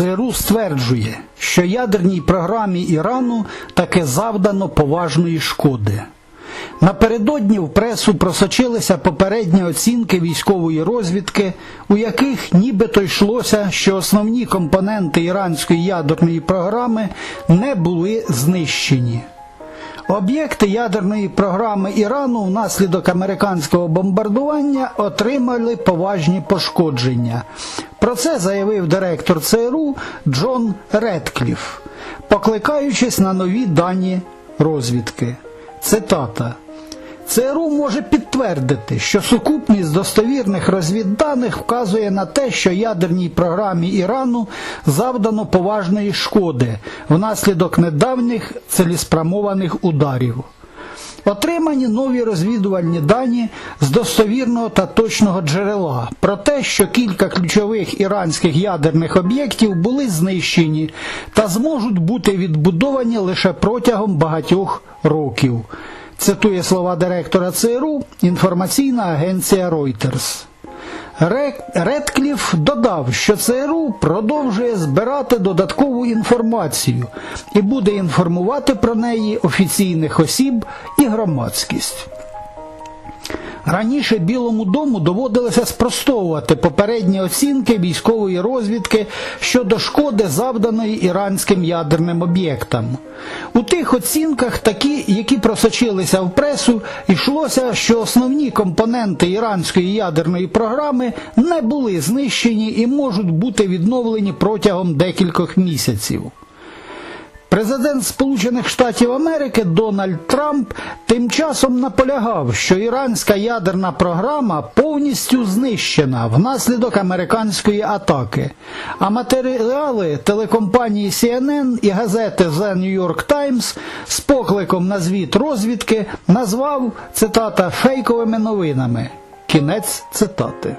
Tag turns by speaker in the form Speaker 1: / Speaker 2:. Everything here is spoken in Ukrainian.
Speaker 1: ЦРУ стверджує, що ядерній програмі Ірану таки завдано поважної шкоди. Напередодні в пресу просочилися попередні оцінки військової розвідки, у яких нібито йшлося, що основні компоненти іранської ядерної програми не були знищені. Об'єкти ядерної програми Ірану внаслідок американського бомбардування отримали поважні пошкодження. Про це заявив директор ЦРУ Джон Редкліф, покликаючись на нові дані розвідки. Цитата. ЦРУ може підтвердити, що сукупність достовірних розвідданих вказує на те, що ядерній програмі Ірану завдано поважної шкоди внаслідок недавніх цілеспрямованих ударів. Отримані нові розвідувальні дані з достовірного та точного джерела про те, що кілька ключових іранських ядерних об'єктів були знищені та зможуть бути відбудовані лише протягом багатьох років. Цитує слова директора ЦРУ інформаційна агенція Reuters. Редкліф додав, що ЦРУ продовжує збирати додаткову інформацію і буде інформувати про неї офіційних осіб і громадськість. Раніше Білому дому доводилося спростовувати попередні оцінки військової розвідки щодо шкоди, завданої іранським ядерним об'єктам. У тих оцінках, такі, які просочилися в пресу, йшлося, що основні компоненти іранської ядерної програми не були знищені і можуть бути відновлені протягом декількох місяців. Президент Сполучених Штатів Америки Дональд Трамп тим часом наполягав, що іранська ядерна програма повністю знищена внаслідок американської атаки. А матеріали телекомпанії CNN і газети The New York Times з покликом на звіт розвідки назвав цитата фейковими новинами. Кінець цитати.